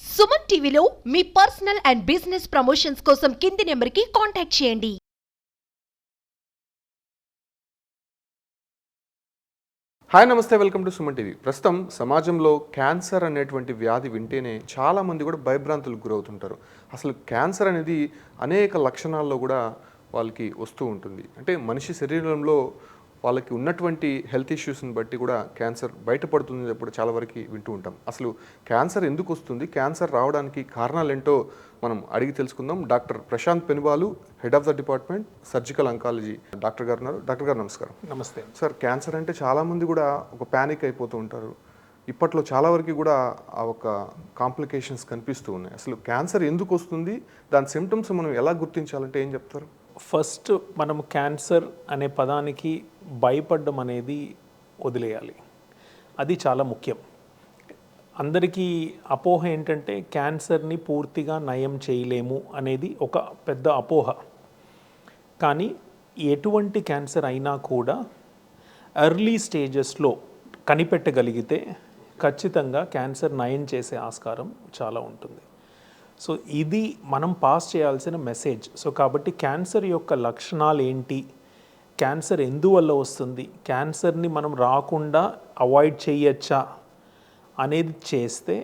సుమన్ టీవీలో మీ personal and business promotions కోసం కింది నెంబర్కి కాంటాక్ట్ చేయండి. హాయ్ నమస్తే వెల్కమ్ టు సుమన్ టీవీ. ప్రస్తుతం సమాజంలో క్యాన్సర్ అనేటువంటి వ్యాధి వింటేనే చాలా మంది కూడా భయభ్రాంతులకు గురవుతుంటారు. అసలు క్యాన్సర్ అనేది అనేక లక్షణాల్లో కూడా వాళ్ళకి వస్తూ ఉంటుంది. అంటే మనిషి శరీరంలో వాళ్ళకి ఉన్నటువంటి హెల్త్ ఇష్యూస్ని బట్టి కూడా క్యాన్సర్ బయటపడుతుంది చెప్పి చాలా వరకు వింటూ ఉంటాం. అసలు క్యాన్సర్ ఎందుకు వస్తుంది? క్యాన్సర్ రావడానికి కారణాలు ఏంటో మనం అడిగి తెలుసుకుందాం. Doctor Prashant Penubalu head of the department surgical oncology doctor గారు ఉన్నారు. డాక్టర్ గారు నమస్కారం. నమస్తే. సార్ క్యాన్సర్ అంటే చాలామంది కూడా ఒక ప్యానిక్ అయిపోతూ ఉంటారు. ఇప్పట్లో చాలా వరకు కూడా ఆ ఒక కాంప్లికేషన్స్ కనిపిస్తూ ఉన్నాయి. అసలు క్యాన్సర్ ఎందుకు వస్తుంది? దాని సిమ్టమ్స్ మనం ఎలా గుర్తించాలంటే ఏం చెప్తారు? ఫస్ట్ మనం క్యాన్సర్ అనే పదానికి భయపడడం అనేది వదిలేయాలి. అది చాలా ముఖ్యం. అందరికీ అపోహ ఏంటంటే క్యాన్సర్ని పూర్తిగా నయం చేయలేము అనేది ఒక పెద్ద అపోహ. కానీ ఎటువంటి క్యాన్సర్ అయినా కూడా ఎర్లీ స్టేజెస్లో కనిపెట్టగలిగితే ఖచ్చితంగా క్యాన్సర్ నయం చేసే ఆస్కారం చాలా ఉంటుంది. సో ఇది మనం పాస్ చేయాల్సిన మెసేజ్. సో కాబట్టి క్యాన్సర్ యొక్క లక్షణాలు ఏంటి క్యాన్సర్ ఎందువల్ల వస్తుంది? క్యాన్సర్ని మనం రాకుండా అవాయిడ్ చేయొచ్చా? అనేది చేస్తే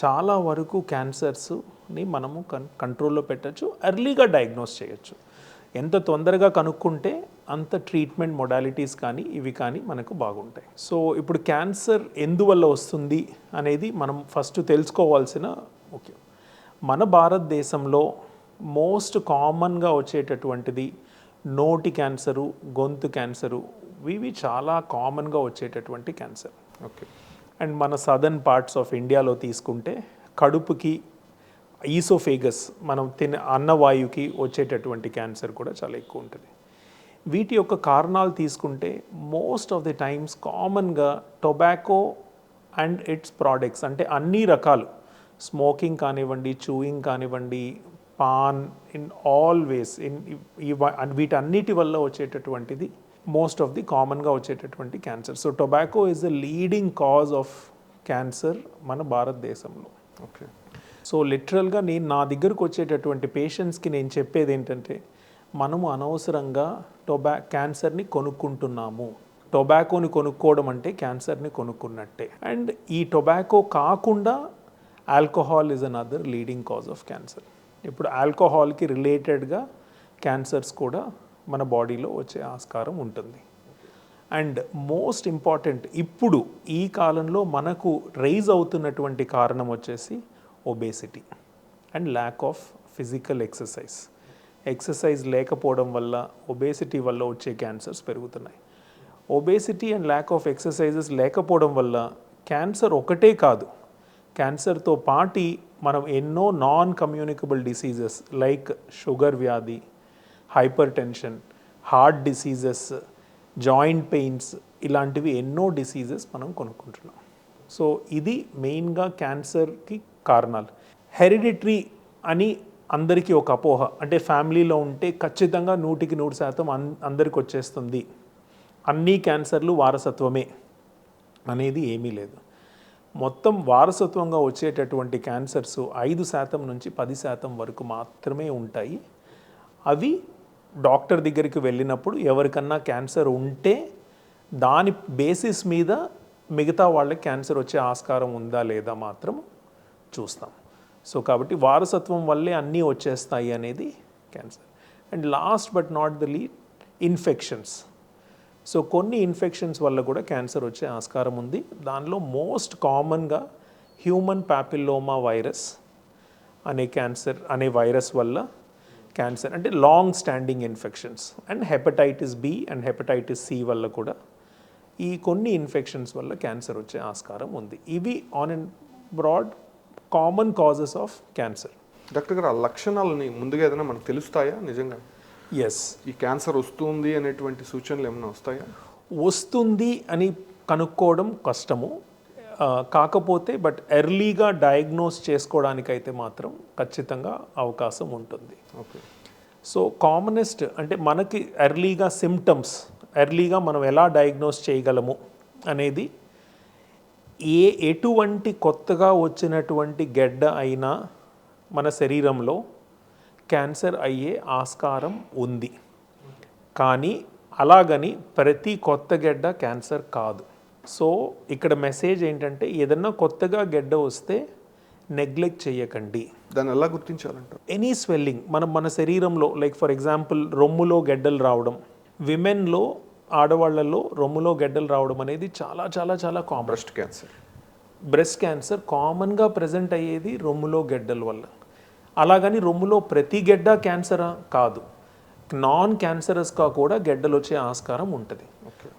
చాలా వరకు క్యాన్సర్స్ని మనము కన్ కంట్రోల్లో పెట్టచ్చు ఎర్లీగా డయాగ్నోస్ చేయొచ్చు. ఎంత తొందరగా కనుక్కుంటే అంత ట్రీట్మెంట్ మొడాలిటీస్ కానీ ఇవి కానీ మనకు బాగుంటాయి. సో ఇప్పుడు క్యాన్సర్ ఎందువల్ల వస్తుంది అనేది మనం ఫస్ట్ తెలుసుకోవాల్సిన ముఖ్యం. మన భారతదేశంలో మోస్ట్ కామన్గా వచ్చేటటువంటిది నోటి క్యాన్సరు గొంతు క్యాన్సరు ఇవి చాలా కామన్గా వచ్చేటటువంటి క్యాన్సర్. ఓకే. అండ్ మన సదర్న్ పార్ట్స్ ఆఫ్ ఇండియాలో తీసుకుంటే కడుపుకి ఈసోఫేగస్ మనం తినే అన్నవాయువుకి వచ్చేటటువంటి క్యాన్సర్ కూడా చాలా ఎక్కువ ఉంటుంది. వీటి యొక్క కారణాలు తీసుకుంటే మోస్ట్ ఆఫ్ ది టైమ్స్ కామన్గా టొబాకో అండ్ ఇట్స్ ప్రోడక్ట్స్ అంటే అన్ని రకాలు స్మోకింగ్ కానివ్వండి చూయింగ్ కానివ్వండి paan in all ways in వీటన్నిటి వల్ల వచ్చేటటువంటిది మోస్ట్ ఆఫ్ ది కామన్గా వచ్చేటటువంటి cancer so tobacco is the leading cause of cancer మన భారతదేశంలో. ఓకే సో లిటరల్గా నేను నా దగ్గరకు వచ్చేటటువంటి పేషెంట్స్కి నేను చెప్పేది ఏంటంటే మనము అనవసరంగా టొబా క్యాన్సర్ని కొనుక్కుంటున్నాము. టొబాకోని కొనుక్కోవడం అంటే క్యాన్సర్ని కొనుక్కున్నట్టే. అండ్ ఈ టొబాకో కాకుండా alcohol is another leading cause of cancer ఇప్పుడు ఆల్కహాల్కి రిలేటెడ్గా క్యాన్సర్స్ కూడా మన బాడీలో వచ్చే ఆస్కారం ఉంటుంది. అండ్ మోస్ట్ ఇంపార్టెంట్ ఇప్పుడు ఈ కాలంలో మనకు రైజ్ అవుతున్నటువంటి కారణం వచ్చేసి obesity and lack of physical exercise exercise లేకపోవడం వల్ల ఒబేసిటీ వల్ల వచ్చే క్యాన్సర్స్ పెరుగుతున్నాయి. Obesity and lack of exercises లేకపోవడం వల్ల క్యాన్సర్ ఒకటే కాదు క్యాన్సర్తో పాటి మనం ఎన్నో non communicable diseases like sugar వ్యాధి hypertension heart diseases joint pains ఇలాంటివి ఎన్నో డిసీజెస్ మనం కొనుక్కుంటున్నాం. సో ఇది మెయిన్గా క్యాన్సర్కి కారణాలు. హెరిడిటరీ అని అందరికీ ఒక అపోహ. అంటే ఫ్యామిలీలో ఉంటే ఖచ్చితంగా నూటికి నూరు శాతం అన్ అందరికి వచ్చేస్తుంది. అన్ని క్యాన్సర్లు వారసత్వమే అనేది ఏమీ లేదు. మొత్తం వారసత్వంగా వచ్చేటటువంటి క్యాన్సర్స్ ఐదు శాతం నుంచి పది శాతం వరకు మాత్రమే ఉంటాయి. అవి డాక్టర్ దగ్గరికి వెళ్ళినప్పుడు ఎవరికన్నా క్యాన్సర్ ఉంటే దాని బేసిస్ మీద మిగతా వాళ్ళకి క్యాన్సర్ వచ్చే ఆస్కారం ఉందా లేదా మాత్రం చూస్తాం. సో కాబట్టి వారసత్వం వల్లే అన్నీ వచ్చేస్తాయి అనేది cancer. And last but not the Lee infections. So కొన్ని ఇన్ఫెక్షన్స్ వల్ల కూడా క్యాన్సర్ వచ్చే ఆస్కారం ఉంది. దానిలో మోస్ట్ కామన్గా హ్యూమన్ ప్యాపిల్లోమా వైరస్ అనే క్యాన్సర్ అనే వైరస్ వల్ల క్యాన్సర్ అంటే long standing infections and hepatitis B and hepatitis C వల్ల కూడా ఈ కొన్ని ఇన్ఫెక్షన్స్ వల్ల క్యాన్సర్ వచ్చే ఆస్కారం ఉంది. ఇవి on and broad common causes of cancer doctor గారు ఆ లక్షణాలని ముందుగా ఏదైనా మనకు తెలుస్తాయా? నిజంగా ఎస్ ఈ క్యాన్సర్ వస్తుంది అనేటువంటి సూచనలు ఏమైనా వస్తాయా? వస్తుంది అని కనుక్కోవడం కష్టము. కాకపోతే బట్ ఎర్లీగా డయాగ్నోస్ చేసుకోవడానికైతే మాత్రం ఖచ్చితంగా అవకాశం ఉంటుంది. ఓకే. సో కామనెస్ట్ అంటే మనకి ఎర్లీగా సిమ్టమ్స్ ఎర్లీగా మనం ఎలా డయాగ్నోస్ చేయగలము అనేది ఏ ఎటువంటి కొత్తగా వచ్చినటువంటి గెడ్డ అయినా మన శరీరంలో క్యాన్సర్ అయ్యే ఆస్కారం ఉంది. కానీ అలాగని ప్రతి కొత్త గెడ్డ క్యాన్సర్ కాదు. సో ఇక్కడ మెసేజ్ ఏంటంటే ఏదన్నా కొత్తగా గెడ్డ వస్తే నెగ్లెక్ట్ చేయకండి దాన్ని ఎలా గుర్తించాలంటారు? ఎనీ స్వెల్లింగ్ మనం మన శరీరంలో లైక్ ఫర్ ఎగ్జాంపుల్ రొమ్ములో గెడ్డలు రావడం విమెన్లో ఆడవాళ్ళలో రొమ్ములో గెడ్డలు రావడం అనేది చాలా చాలా చాలా common breast cancer breast cancer కామన్గా ప్రజెంట్ అయ్యేది రొమ్ములో గెడ్డల వల్ల. అలాగని రొమ్ములో ప్రతి గెడ్డ క్యాన్సరా కాదు. నాన్ క్యాన్సరస్గా కూడా గెడ్డలు వచ్చే ఆస్కారం ఉంటుంది.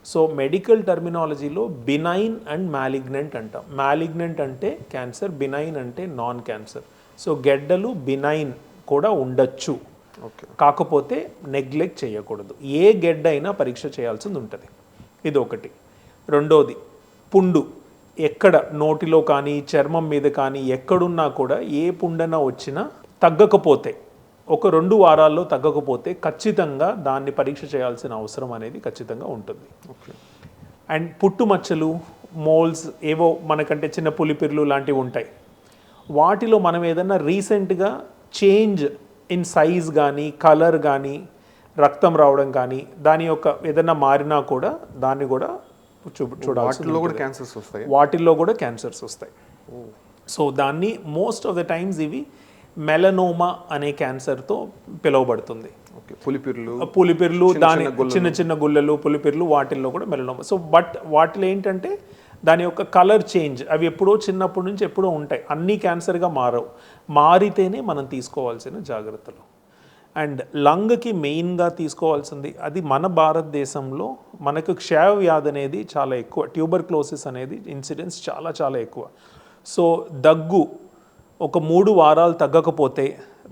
సో మెడికల్ టర్మినాలజీలో బినైన్ అండ్ మ్యాలిగ్నెంట్ అంటాం. మ్యాలిగ్నెంట్ అంటే క్యాన్సర్ బినైన్ అంటే నాన్ క్యాన్సర్. సో గెడ్డలు బినైన్ కూడా ఉండొచ్చు. ఓకే. కాకపోతే నెగ్లెక్ట్ చేయకూడదు. ఏ గెడ్డ అయినా పరీక్ష చేయాల్సింది ఉంటుంది. ఇది ఒకటి రెండోది పుండు. ఎక్కడ నోటిలో కానీ చర్మం మీద కానీ ఎక్కడున్నా కూడా ఏ పుండన వచ్చినా తగ్గకపోతే ఒక రెండు వారాల్లో తగ్గకపోతే ఖచ్చితంగా దాన్ని పరీక్ష చేయాల్సిన అవసరం అనేది ఖచ్చితంగా ఉంటుంది. అండ్ పుట్టుమచ్చలు మోల్స్ ఏవో మనకంటే చిన్న పులిపిర్లు లాంటివి ఉంటాయి. వాటిలో మనం ఏదన్నా రీసెంట్గా చేంజ్ ఇన్ సైజ్ కానీ కలర్ కానీ రక్తం రావడం కానీ దాని యొక్క ఏదన్నా మారినా కూడా దాన్ని కూడా చూ వాటిలో కూడా క్యాన్సర్స్ వస్తాయి? వాటిల్లో కూడా క్యాన్సర్స్ వస్తాయి. సో దాన్ని మోస్ట్ ఆఫ్ ద టైమ్స్ ఇవి మెలనోమా అనే క్యాన్సర్తో పిలువబడుతుంది. ఓకే పులిపిర్లు పులిపిర్లు దాని చిన్న. చిన్న గుల్లలు పులిపిర్లు వాటిల్లో కూడా మెలనోమా. సో బట్ వాటిలో ఏంటంటే దాని యొక్క కలర్ చేంజ్ అవి ఎప్పుడో చిన్నప్పటి నుంచి ఎప్పుడో ఉంటాయి. అన్నీ క్యాన్సర్గా మారవు. మారితేనే మనం తీసుకోవాల్సిన జాగ్రత్తలు. అండ్ లంగ్కి మెయిన్గా తీసుకోవాల్సింది అది మన భారతదేశంలో మనకు క్షయ వ్యాధి అనేది చాలా ఎక్కువ. ట్యూబర్ క్లోసిస్ అనేది ఇన్సిడెన్స్ చాలా చాలా ఎక్కువ. సో దగ్గు ఒక మూడు వారాలు తగ్గకపోతే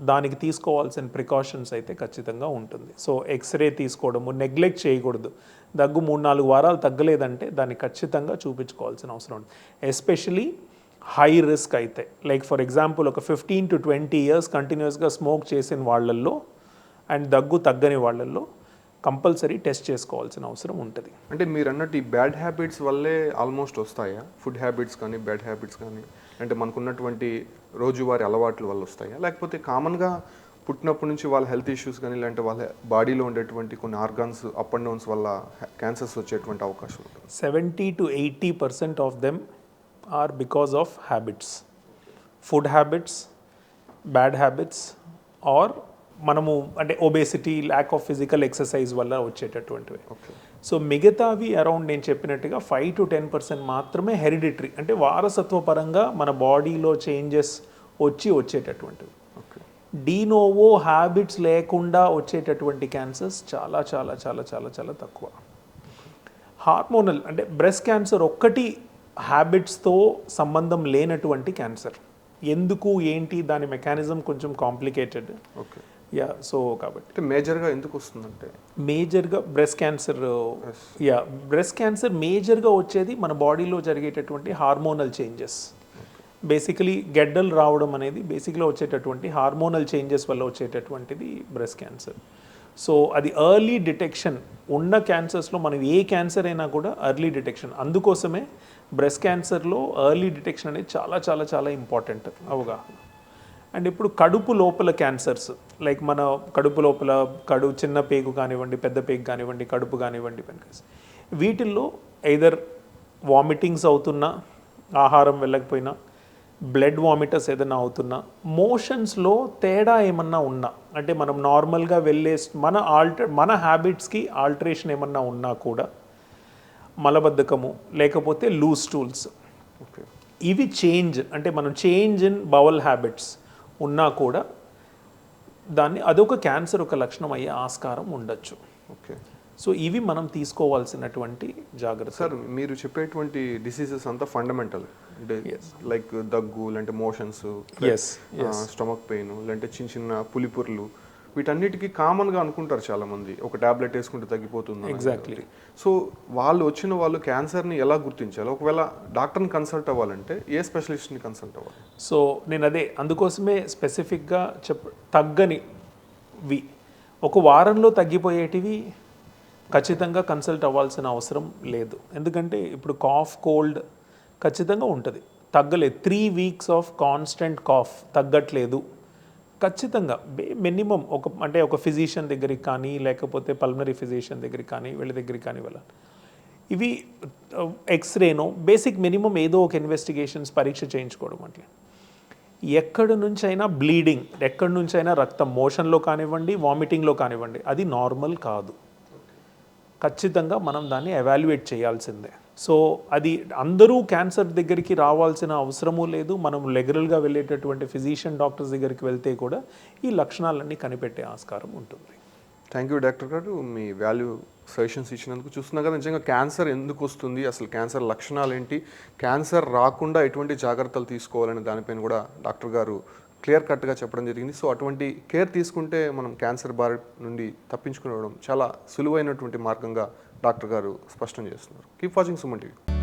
దానికి తీసుకోవాల్సిన ప్రికాషన్స్ అయితే ఖచ్చితంగా ఉంటుంది. సో ఎక్స్రే తీసుకోవడము నెగ్లెక్ట్ చేయకూడదు. దగ్గు మూడు నాలుగు వారాలు తగ్గలేదంటే దాన్ని ఖచ్చితంగా చూపించుకోవాల్సిన అవసరం ఉంది. ఎస్పెషలీ హై రిస్క్ అయితే లైక్ ఫర్ ఎగ్జాంపుల్ ఒక ఫిఫ్టీన్ టు ట్వంటీ ఇయర్స్ కంటిన్యూస్గా స్మోక్ చేసిన వాళ్ళల్లో అండ్ దగ్గు తగ్గని వాళ్ళల్లో కంపల్సరీ టెస్ట్ చేసుకోవాల్సిన అవసరం ఉంటుంది. అంటే మీరు అన్నట్టు ఈ బ్యాడ్ హ్యాబిట్స్ వల్లే ఆల్మోస్ట్ వస్తాయా? ఫుడ్ హ్యాబిట్స్ కానీ బ్యాడ్ హ్యాబిట్స్ కానీ అంటే మనకున్నటువంటి రోజువారీ అలవాట్ల వల్ల వస్తాయా? లేకపోతే కామన్గా పుట్టినప్పటి నుంచి వాళ్ళ హెల్త్ ఇష్యూస్ కానీ లేదంటే వాళ్ళ బాడీలో ఉండేటువంటి కొన్ని ఆర్గాన్స్ అప్ అండ్ డౌన్స్ వల్ల క్యాన్సర్స్ వచ్చేటువంటి అవకాశం ఉంటుంది. Seventy to eighty percent of them are because of habits. Food habits bad habits are మనము అంటే obesity lack of physical exercise వల్ల వచ్చేటటువంటివి. ఓకే. సో మిగతావి అరౌండ్ నేను చెప్పినట్టుగా ఫైవ్ టు టెన్ పర్సెంట్ మాత్రమే హెరిడిటరీ అంటే వారసత్వ పరంగా మన బాడీలో చేంజెస్ వచ్చి వచ్చేటటువంటివి. ఓకే డీనోవో హ్యాబిట్స్ లేకుండా వచ్చేటటువంటి క్యాన్సర్స్ చాలా చాలా చాలా చాలా చాలా తక్కువ. హార్మోనల్ అంటే బ్రెస్ట్ క్యాన్సర్ ఒక్కటి హ్యాబిట్స్తో సంబంధం లేనటువంటి క్యాన్సర్ ఎందుకు ఏంటి దాని మెకానిజం కొంచెం కాంప్లికేటెడ్ ఓకే యా సో కాబట్టి మేజర్గా ఎందుకు వస్తుందంటే? మేజర్గా breast cancer yeah breast cancer మేజర్గా వచ్చేది మన బాడీలో జరిగేటటువంటి హార్మోనల్ చేంజెస్. బేసికలీ గెడ్డలు రావడం అనేది బేసిక్గా వచ్చేటటువంటి హార్మోనల్ చేంజెస్ వల్ల వచ్చేటటువంటిది బ్రెస్ట్ క్యాన్సర్. సో అది ఎర్లీ డిటెక్షన్ ఉన్న క్యాన్సర్స్లో మనం ఏ క్యాన్సర్ అయినా కూడా ఎర్లీ డిటెక్షన్. అందుకోసమే బ్రెస్ట్ క్యాన్సర్లో ఎర్లీ డిటెక్షన్ అనేది చాలా చాలా చాలా ఇంపార్టెంట్. అవగాహన అండ్ ఇప్పుడు కడుపు లోపల క్యాన్సర్స్ లైక్ మన కడుపు లోపల కడు చిన్న పేగు కానివ్వండి పెద్ద పేగు కానివ్వండి కడుపు కానివ్వండి పెనకస్. వీటిల్లో ఎయిదర్ వామిటింగ్స్ అవుతున్నా ఆహారం వెళ్ళకపోయినా బ్లడ్ వామిటర్స్ ఏదైనా అవుతున్నా మోషన్స్లో తేడా ఏమన్నా ఉన్నా అంటే మనం నార్మల్గా వెళ్ళే మన ఆల్టర్ మన హ్యాబిట్స్కి ఆల్టరేషన్ ఏమన్నా ఉన్నా కూడా మలబద్ధకము లేకపోతే లూజ్ టూల్స్ ఓకే ఇవి చేంజ్ అంటే మనం చేంజ్ ఇన్ బవల్ హ్యాబిట్స్ ఉన్నా కూడా దాన్ని అదొక క్యాన్సర్ ఒక లక్షణం అయ్యే ఆస్కారం ఉండొచ్చు. ఓకే. సో ఇవి మనం తీసుకోవాల్సినటువంటి జాగ్రత్త సార్ మీరు చెప్పేటువంటి డిసీజెస్ అంతా ఫండమెంటల్ అంటే లైక్ దగ్గు లేదంటే మోషన్స్ Yes, స్టమక్ పెయిన్ లేదంటే చిన్న చిన్న పులిపుర్లు వీటన్నిటికీ కామన్గా అనుకుంటారు చాలా మంది ఒక టాబ్లెట్ వేసుకుంటే తగ్గిపోతుంది. Exactly. సో వాళ్ళు వచ్చిన వాళ్ళు క్యాన్సర్ని ఎలా గుర్తించాలి? ఒకవేళ డాక్టర్ని కన్సల్ట్ అవ్వాలంటే ఏ స్పెషలిస్ట్ని కన్సల్ట్ అవ్వాలి? సో నేను అదే అందుకోసమే స్పెసిఫిక్గా చెప్ తగ్గని వి. ఒక వారంలో తగ్గిపోయేటివి ఖచ్చితంగా కన్సల్ట్ అవ్వాల్సిన అవసరం లేదు. ఎందుకంటే ఇప్పుడు కాఫ్ కోల్డ్ ఖచ్చితంగా ఉంటుంది. తగ్గలేదు. Three weeks of constant cough తగ్గట్లేదు. ఖచ్చితంగా. మినిమం ఒక అంటే ఒక ఫిజిషియన్ దగ్గరికి కానీ లేకపోతే పల్మనరీ ఫిజిషియన్ దగ్గరికి కానీ వీళ్ళ దగ్గరికి కానీ వెళ్ళాలి. ఇవి ఎక్స్రేనో బేసిక్ మినిమం ఏదో ఒక ఇన్వెస్టిగేషన్స్ పరీక్ష చేయించుకోవడం అట్లా. ఎక్కడి నుంచైనా బ్లీడింగ్ ఎక్కడి నుంచైనా రక్తం మోషన్లో కానివ్వండి వామిటింగ్లో కానివ్వండి అది నార్మల్ కాదు. ఖచ్చితంగా మనం దాన్ని ఎవాల్యుయేట్ చేయాల్సిందే. సో అది అందరూ క్యాన్సర్ దగ్గరికి రావాల్సిన అవసరము లేదు. మనం రెగ్యులర్గా వెళ్ళేటటువంటి ఫిజిషియన్ డాక్టర్స్ దగ్గరికి వెళ్తే కూడా ఈ లక్షణాలన్నీ కనిపెట్టే ఆస్కారం ఉంటుంది. థ్యాంక్ యూ డాక్టర్ గారు. మీ వాల్యూ సజెషన్స్ ఇచ్చినందుకు చూస్తున్నా కదా నిజంగా క్యాన్సర్ ఎందుకు వస్తుంది అసలు క్యాన్సర్ లక్షణాలు ఏంటి క్యాన్సర్ రాకుండా ఎటువంటి జాగ్రత్తలు తీసుకోవాలనే దానిపైన కూడా డాక్టర్ గారు క్లియర్ కట్గా చెప్పడం జరిగింది. సో అటువంటి కేర్ తీసుకుంటే మనం క్యాన్సర్ బారి నుండి తప్పించుకునడం చాలా సులువైనటువంటి మార్గంగా డాక్టర్ గారు స్పష్టం చేస్తున్నారు. Keep watching Suman TV.